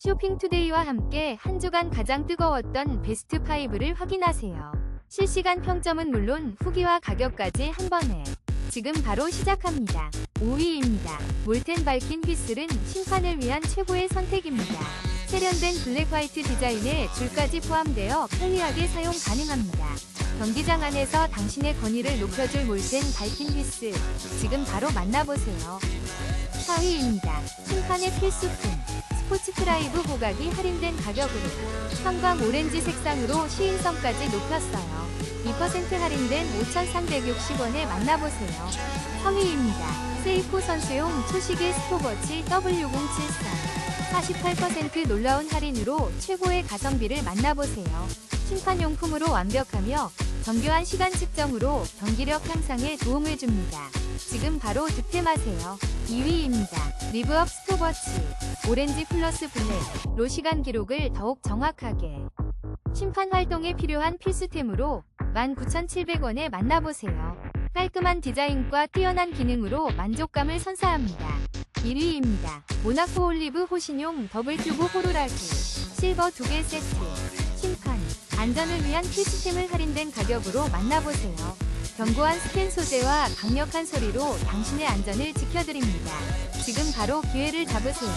쇼핑투데이와 함께 한 주간 가장 뜨거웠던 베스트 5를 확인하세요. 실시간 평점은 물론 후기와 가격까지 한 번에. 지금 바로 시작합니다. 5위입니다. 몰텐 밝힌 휘슬은 심판을 위한 최고의 선택입니다. 세련된 블랙 화이트 디자인에 줄까지 포함되어 편리하게 사용 가능합니다. 경기장 안에서 당신의 권위를 높여줄 몰텐 밝힌 휘슬. 지금 바로 만나보세요. 4위입니다. 심판의 필수품. 스포츠 트라이브 고각이 할인된 가격으로 형광 오렌지 색상으로 시인성까지 높였어요. 2% 할인된 5,360원에 만나보세요. 3위입니다. 세이코 선수용 초시계 스톱워치 W073. 48% 놀라운 할인으로 최고의 가성비를 만나보세요. 심판용품으로 완벽하며 정교한 시간 측정으로 경기력 향상에 도움을 줍니다. 지금 바로 득템하세요. 2위입니다. 리브업 스톱워치. 오렌지 플러스 블랙. 로 시간 기록을 더욱 정확하게. 심판 활동에 필요한 필수템으로 19,700원에 만나보세요. 깔끔한 디자인과 뛰어난 기능으로 만족감을 선사합니다. 1위입니다. 모나코 올리브 호신용 더블 튜브 호루라기. 실버 2개 세트. 심판. 안전을 위한 필수템을 할인된 가격으로 만나보세요. 견고한 스텐 소재와 강력한 소리로 당신의 안전을 지켜드립니다. 지금 바로 기회를 잡으세요.